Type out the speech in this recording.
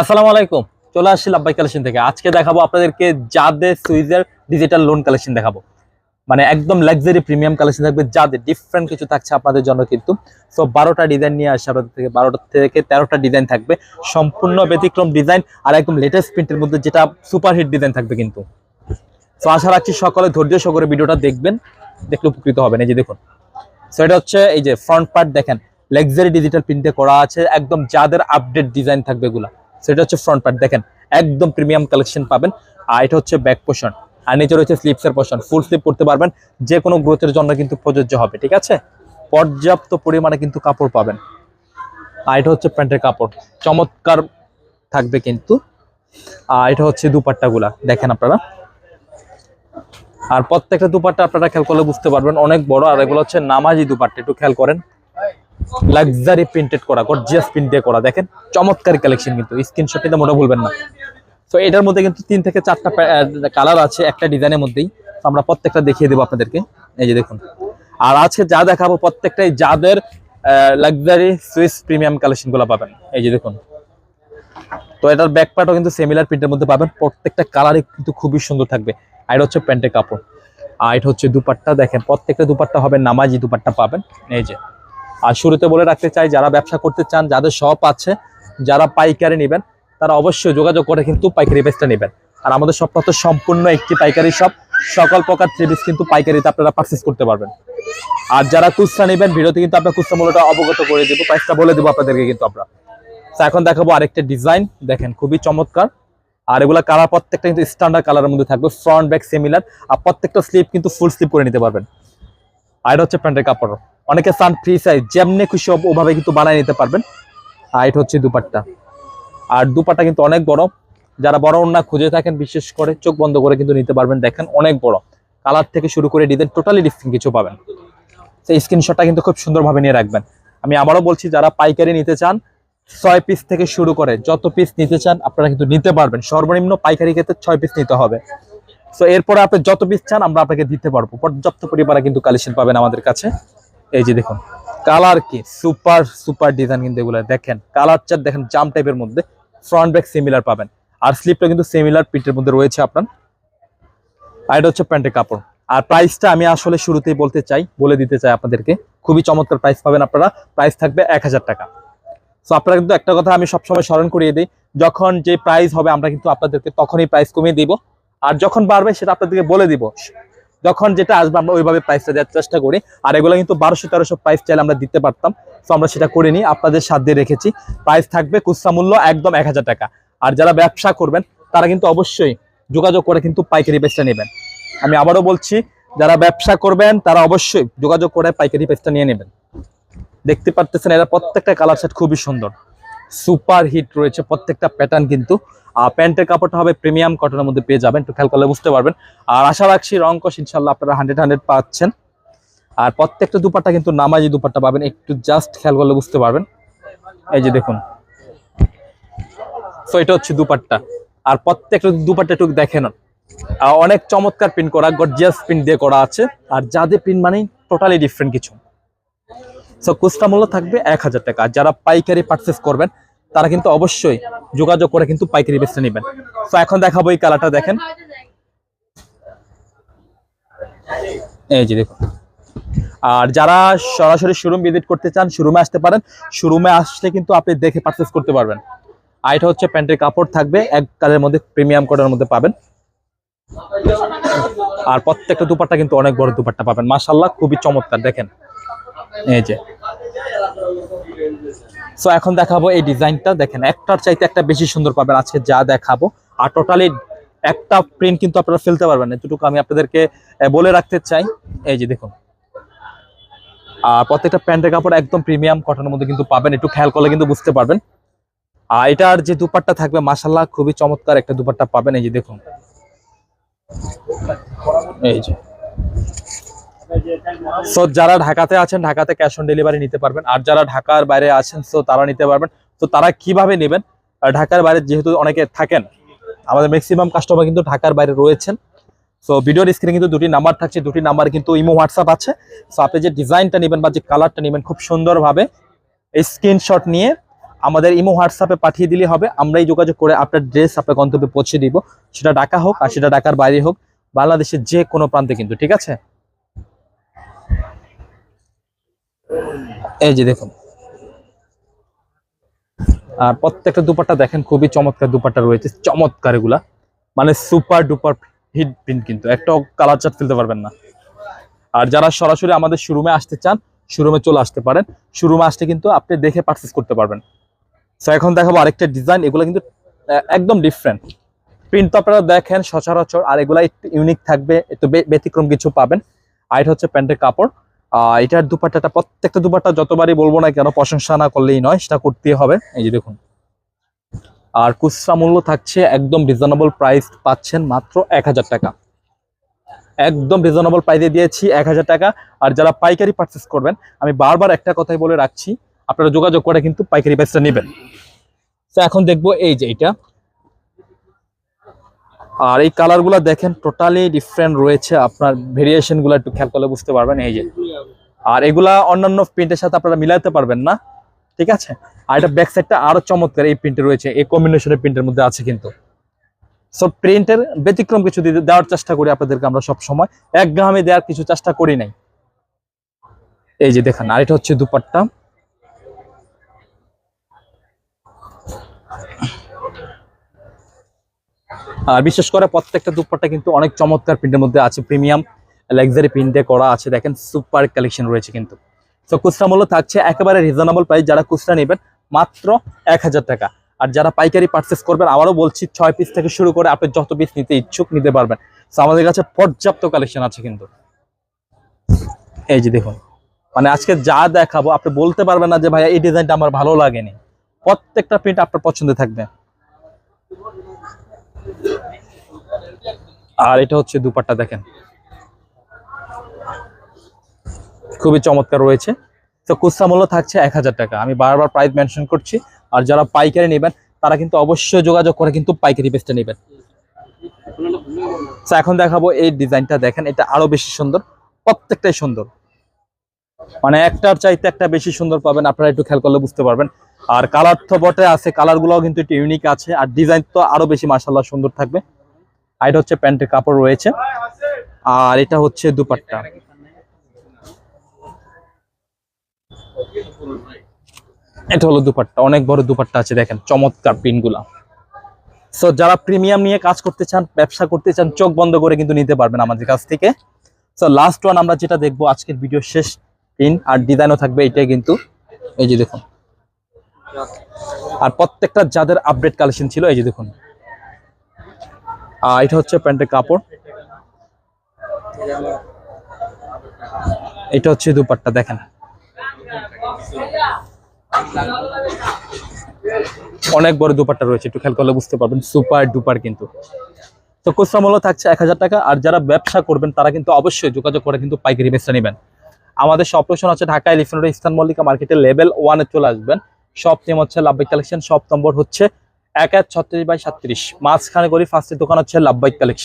আসসালামু আলাইকুম। চলে আসছি লাব্বাই কালেকশন থেকে। আজকে দেখাবো আপনাদেরকে যাদের সুইজের ডিজিটাল লোন কালেকশন দেখাবো। মানে একদম লাক্সারি প্রিমিয়াম কালেকশন থাকবে যাদের ডিফারেন্ট কিছু থাকছে আপনাদের জন্য কিন্তু। সো বারোটা ডিজাইন নিয়ে আসছে আপনাদের থেকে। বারোটা থেকে তেরোটা ডিজাইন থাকবে। সম্পূর্ণ ব্যতিক্রম ডিজাইন আর একদম লেটেস্ট প্রিন্টের মধ্যে যেটা সুপারহিট ডিজাইন থাকবে কিন্তু। সো আশা রাখছি সকলে ধৈর্য সহকারে ভিডিওটা দেখবেন। দেখলে উপকৃত হবেন। এই যে দেখুন। সো এটা হচ্ছে এই যে ফ্রন্ট পার্ট দেখেন। লাক্সারি ডিজিটাল প্রিন্টে করা আছে। একদম যাদের আপডেট ডিজাইন থাকবে এগুলা। সেটা হচ্ছে ফ্রন্ট পার্ট দেখেন, একদম প্রিমিয়াম কালেকশন পাবেন। আর এটা হচ্ছে ব্যাক পোর্শন আর নিচে রয়েছে স্লিপসের পোর্শন ফুল স্লিপ করতে পারবেন। যে কোনো গ্রোথের জন্য কিন্তু প্রযোজ্য হবে, ঠিক আছে? পর্যাপ্ত পরিমাণে কিন্তু কাপড় পাবেন। আর এটা হচ্ছে প্যান্টের কাপড়। চমৎকার থাকবে কিন্তু। আর এটা হচ্ছে দুপাট্টাগুলা। দেখেন আপনারা। আর প্রত্যেকটা দুপাট্টা আপনারা খেয়াল করলে বুঝতে পারবেন, অনেক বড়। আর এগুলো হচ্ছে নামাজি দুপাট্টা। একটু খেয়াল করেন। লাক্সারি প্রিন্টেড করা গর্জিয়াস প্রিন্ট দিয়ে করা। দেখেন চমৎকার কালেকশন কিন্তু। স্ক্রিনশট নিতে মোটা ভুলবেন না। তো এটার মধ্যে কিন্তু তিন থেকে চারটা কালার আছে একটা ডিজাইনের মধ্যেই। তো আমরা প্রত্যেকটা দেখিয়ে দেবো আপনাদেরকে। এই যে দেখুন। আর আজকে যা দেখাবো প্রত্যেকটাই যাদের লাক্সারি সুইস প্রিমিয়াম কালেকশনগুলো পাবেন। এই যে দেখুন। তো এটার ব্যাক পার্টও কিন্তু সিমিলার প্রিন্টের মধ্যে পাবেন। প্রত্যেকটা কালারই কিন্তু খুবই সুন্দর থাকবে। আর এটা হচ্ছে প্যান্টের কাপড়। আর এটা হচ্ছে দুপাট্টা। দেখেন, প্রত্যেকটা দুপাট্টা হবে নামাজি দুপাট্টা পাবেন। এই যে। আর শুরুতে বলে রাখতে চাই, যারা ব্যবসা করতে চান, যাদের শপ আছে, যারা পাইকারি নেবেন, তারা অবশ্যই যোগাযোগ করে কিন্তু পাইকারি বেসটা নেবেন। আর আমাদের শপটা তো সম্পূর্ণ একটি পাইকারি শপ, সকল প্রকার থ্রিপিস কিন্তু পাইকারিতে আপনারা পারচেস করতে পারবেন। আর যারা কুচরা নেবেন, ভিডিওতে কিন্তু আপনার কুচরা মূল্যটা অবগত করে দেবো প্রাইসটা বলে দেবো আপনাদেরকে কিন্তু আমরা। এখন দেখাবো আরেকটা ডিজাইন দেখেন খুবই চমৎকার। আর এগুলা কালার প্রত্যেকটা কিন্তু স্ট্যান্ডার্ড কালারের মধ্যে থাকবে ফ্রন্ট ব্যাক সিমিলার আর প্রত্যেকটা স্লিপ কিন্তু ফুল স্লিপ করে নিতে পারবেন। আর হচ্ছে প্যান্টের কাপড়। অনেকে সান ফ্রি সাইজ যেমনি খুশি ওভাবে কিন্তু বানিয়ে নিতে পারবেন। আর এটা হচ্ছে দুপাট্টা। আর দুপাট্টা কিন্তু অনেক বড়। যারা বড় ওড়না খুঁজে থাকেন, বিশেষ করে চোখ বন্ধ করে কিন্তু নিতে পারবেন। দেখেন, অনেক বড়। কালার থেকে শুরু করে ডিজাইন টোটালি ডিফারেন্ট কিছু পাবেন। সেই স্ক্রিনশটটা কিন্তু খুব সুন্দরভাবে নিয়ে রাখবেন। আমি আবারও বলছি, যারা পাইকারি নিতে চান, ছয় পিস থেকে শুরু করে যত পিস নিতে চান, আপনারা কিন্তু নিতে পারবেন। সর্বনিম্ন পাইকারি ক্ষেত্রে ছয় পিস নিতে হবে। তো এরপরে আপনি যত পিস চান, আমরা আপনাকে দিতে পারব। পর্যাপ্ত পরিমাণে কিন্তু কালেকশন পাবেন আমাদের কাছে। এই যে দেখুন কালার কি? সুপার সুপার ডিজাইন কিন্তু এগুলো। দেখেন কালার চার দেখেন জাম টাইপের মধ্যে ফ্রন্ট ব্যাক সিমিলার পাবেন। আর স্লিপটা কিন্তু সিমিলার পিটের মধ্যে রয়েছে আপনার। আর এটা হচ্ছে প্যান্টের কাপড়। আর প্রাইসটা আমি আসলে শুরুতেই বলতে চাই, বলে দিতে চাই আপনাদেরকে। খুবই চমৎকার প্রাইস পাবেন আপনারা। প্রাইস থাকবে এক হাজার টাকা। সো আপনারা কিন্তু একটা কথা আমি সবসময় স্মরণ করিয়ে দিই, যখন যে প্রাইস হবে আমরা কিন্তু আপনাদেরকে তখনই প্রাইস কমিয়ে দিব। আর যখন বাড়বে সেটা আপনাদেরকে বলে দিব। যখন যেটা আসবে আমরা ওইভাবে প্রাইসটা দেওয়ার চেষ্টা করি। আর এগুলো কিন্তু বারোশো তেরোশো প্রাইস চাইলে আমরা দিতে পারতাম। তো আমরা সেটা করে নিই, আপনাদের সাথে রেখেছি। প্রাইস থাকবে খুচরা মূল্য একদম এক হাজার টাকা। আর যারা ব্যবসা করবেন, তারা কিন্তু অবশ্যই যোগাযোগ করে কিন্তু পাইকারি পেজটা নেবেন। আমি আবারও বলছি, যারা ব্যবসা করবেন, তারা অবশ্যই যোগাযোগ করে পাইকারি পেজটা নিয়ে নেবেন। দেখতে পারতেছেন, এরা প্রত্যেকটা কালার সেট খুবই সুন্দর। সুপার হিট রয়েছে প্রত্যেকটা প্যাটার্ন কিন্তু। প্যান্টের কাপড়টা হবে প্রিমিয়াম কটনের মধ্যে পেয়ে যাবেন, একটু খেয়াল করলে বুঝতে পারবেন। আর আশা রাখছি রং কষ ইনশাল্লাহ আপনারা হান্ড্রেড হান্ড্রেড পাচ্ছেন। আর প্রত্যেকটা দুপাট্টা কিন্তু নামাজি দুপাট্টা পাবেন, একটু জাস্ট খেয়াল করলে বুঝতে পারবেন। এই যে দেখুন। সো এটা হচ্ছে দুপাট্টা। আর প্রত্যেকটা দুপাট্টা একটু দেখেন অনেক চমৎকার প্রিন্ট করা গর্জিয়াস প্রিন্ট দিয়ে করা আছে। আর যাদের প্রিন্ট মানেই টোটালি ডিফারেন্ট কিছু। সো খুচরা মূল্য থাকবে এক হাজার টাকা। যারা পাইকারি পারচেস করবেন তারা কিন্তু অবশ্যই যোগাযোগ করে কিন্তু পাইকারি বেচতে নেবেন। তো এখন দেখাবো এই কালারটা দেখেন। এই যে দেখুন। আর যারা সরাসরি শোরুম ভিজিট করতে চান শোরুমে আসতে পারেন। শোরুমে আসলে কিন্তু আপনি দেখে পারচেস করতে পারবেন। আর এটা হচ্ছে প্যান্টের কাপড় থাকবে, এক কালের মধ্যে প্রিমিয়াম কোডের মধ্যে পাবেন। আর প্রত্যেকটা দুপাট্টা কিন্তু অনেক বড় দুপাট্টা পাবেন। মাশাল্লাহ খুবই চমৎকার, দেখেন। এই যে। সো এখন দেখাবো এই ডিজাইনটা। দেখেন, একটার চাইতে একটা বেশি সুন্দর পাবেন। আজকে যা দেখাবো, আর টোটালি একটা প্রিন্ট কিন্তু আপনারা ফেলতে পারবেন না। এতটুকু আমি আপনাদেরকে বলে রাখতে চাই। এই যে দেখুন। আর প্রত্যেকটা প্যান্টের কাপড় একদম প্রিমিয়াম কটনের মধ্যে কিন্তু পাবেন। একটু খেয়াল করলে কিন্তু বুঝতে পারবেন। আর এটার যে দুপাট্টা থাকবে মাসাল্লাহ খুবই চমৎকার একটা দুপাট্টা পাবেন। এই যে দেখুন। এই যে। সো যারা ঢাকাতে আছেন, ঢাকাতে ক্যাশ অন ডেলিভারি নিতে পারবেন। আর যারা ঢাকার বাইরে আছেন সো তারা নিতে পারবেন। তো তারা কীভাবে নেবেন? ঢাকার বাইরে যেহেতু অনেকে থাকেন, আমাদের ম্যাক্সিমাম কাস্টমার কিন্তু ঢাকার বাইরে রয়েছেন। সো ভিডিওর স্ক্রিনে কিন্তু দুটি নাম্বার থাকছে, দুটি নাম্বার কিন্তু ইমো হোয়াটসঅ্যাপ আছে। সো আপনি যে ডিজাইনটা নেবেন বা যে কালারটা নেবেন, খুব সুন্দরভাবে এই স্ক্রিনশট নিয়ে আমাদের ইমো হোয়াটসঅ্যাপে পাঠিয়ে দিলে হবে। আমরাই যোগাযোগ করে আপনার ড্রেস আপনার গন্তব্যে পৌঁছে দিব। সেটা ঢাকা হোক, আর সেটা ঢাকার বাইরে হোক, বাংলাদেশের যে কোনো প্রান্তে কিন্তু, ঠিক আছে? এই যে দেখুন। আর প্রত্যেকটা দুপাট্টা দেখেন, খুবই চমৎকার দুপাট্টা রয়েছে, চমৎকার এগুলা। মানে সুপার ডুপার হিট প্রিন্ট কিন্তু, একটাও কালার চার্ট ফেলতে পারবেন না। আর যারা সরাসরি আমাদের শোরুমে আসতে চান শোরুমে চলে আসতে পারেন। শোরুমে আসতে কিন্তু আপনি দেখে পারচেস করতে পারবেন। সো এখন দেখাবো আরেকটা ডিজাইন এগুলো কিন্তু একদম ডিফারেন্ট প্রিন্ট তো আপনারা দেখেন সচরাচর, আর এগুলা একটু ইউনিক থাকবে, একটু ব্যতিক্রম কিছু পাবেন। আর হচ্ছে প্যান্টের কাপড়। এটার দুপাট্টাটা প্রত্যেকটা দুপাট্টা যতবারই বলব না কেন, প্রশংসা না করলেই নয়, সেটা করতেই হবে। এই যে দেখুন। আর খুচরা মূল্য থাকছে একদম রিজনেবল প্রাইস পাচ্ছেন মাত্র এক হাজার টাকা। একদম রিজনেবল প্রাইসে দিয়েছি এক হাজার টাকা। আর যারা পাইকারি পারচেস করবেন, আমি বারবার একটা কথাই বলে রাখছি, আপনারা যোগাযোগ করে কিন্তু পাইকারি প্রাইসটা নেবেন। তো এখন দেখব এই যে এটা। আর এই কালারগুলো দেখেন টোটালি ডিফারেন্ট রয়েছে। আপনার ভেরিয়েশনগুলো একটু খেয়াল করলে বুঝতে পারবেন। এই যে আর এগুলা অন্যান্য প্রিন্টের সাথে আপনারা মিলাতে পারবেন না, ঠিক আছে? আর এটা ব্যাক সাইডটা আরও চমৎকার এই প্রিন্টে রয়েছে, এই কম্বিনেশনের প্রিন্টের মধ্যে আছে কিন্তু। সব প্রিন্টের ব্যতিক্রম কিছু দেওয়ার চেষ্টা করি আপনাদেরকে আমরা সব সময় একগামে দেওয়ার কিছু চেষ্টা করি নাই। এই যে দেখেন, আর এটা হচ্ছে দুপাট্টা। আর বিশেষ করে প্রত্যেকটা দুপাট্টা কিন্তু অনেক চমৎকার প্রিন্টের মধ্যে আছে প্রিমিয়াম লাক্সারি প্রিন্টে করা আছে। দেখেন সুপার কালেকশন রয়েছে কিন্তু। তো খুচরা মূল্য থাকছে একেবারে রিজনেবল প্রাইস যারা খুচরা নেবেন, মাত্র এক হাজার টাকা। আর যারা পাইকারি পারচেস করবেন আবারও বলছি, ছয় পিস থেকে শুরু করে আপনি যত পিস নিতে ইচ্ছুক, নিতে পারবেন। তো আমাদের কাছে পর্যাপ্ত কালেকশন আছে কিন্তু। এই যে দেখুন মানে আজকে যা দেখাবো, আপনি বলতে পারবেন না যে, ভাইয়া, এই ডিজাইনটা আমার ভালো লাগেনি। প্রত্যেকটা প্রিন্ট আপনার পছন্দের থাকবে। আর এটা হচ্ছে দুপাট্টা, দেখেন। খুবই চমৎকার রয়েছে। তো খুচরা মূল্য থাকছে এক হাজার টাকা। আমি বারবার প্রাইস মেনশন করছি, আর যারা পাইকারি নেবেন, তারা কিন্তু অবশ্যই যোগাযোগ করে কিন্তু পাইকারি পেজটা নেবেন। তো এখন দেখাবো এই ডিজাইনটা, দেখেন, এটা আরও বেশি সুন্দর, প্রত্যেকটাই সুন্দর। মানে একটার চাইতে একটা বেশি সুন্দর পাবেন, আপনারা একটু খেয়াল করলে বুঝতে পারবেন। আর কালার তো বটে, আছে কালার গুলোও কিন্তু একটু ইউনিক আছে, আর ডিজাইন তো আরও বেশি মাসাল্লাহ সুন্দর থাকবে। আর এটা হচ্ছে প্যান্টের কাপড় রয়েছে, আর এটা হচ্ছে দুপাট্টা। এটা হলো দুপাট্টা, অনেক বড় দুপাট্টা আছে, দেখেন, চমৎকার পিনগুলা। সো যারা প্রিমিয়াম নিয়ে কাজ করতে চান, ব্যবসা করতে চান, চোখ বন্ধ করে কিন্তু নিতে পারবেন আমাদের কাছ থেকে। সো লাস্ট ওয়ান আমরা যেটা দেখব, আজকের ভিডিও শেষ পিন আর ডিজাইনও থাকবে, এটাই কিন্তু, এই যে দেখুন। আর প্রত্যেকটা যাদের আপডেট কালেকশন ছিল, এই যে দেখুন। এটা হচ্ছে প্যান্টের কাপড়। এটা হচ্ছে দুপাট্টা, দেখেন। অনেক বড় দুপাট্টা রয়েছে, একটু খেয়াল করলে বুঝতে পারবেন সুপার ডুপার কিন্তু। তো খুচরা মূল্য থাকছে এক হাজার টাকা, আর যারা ব্যবসা করবেন, তারা কিন্তু অবশ্যই যোগাযোগ করে কিন্তু পাইকারি বেচটা নেবেন। আমাদের সব লোকেশন আছে ঢাকা এলিফেন্ট ইস্তান মল্লিকা মার্কেটে লেভেল ওয়ানে চলে আসবেন। সব নেম হচ্ছে লাভবাইক কালেকশন সব নম্বর হচ্ছে এক এক ছত্রিশ বাই সাতত্রিশ মাঝখানে করি ফার্স্টের দোকান হচ্ছে লাভবাইক কালেকশন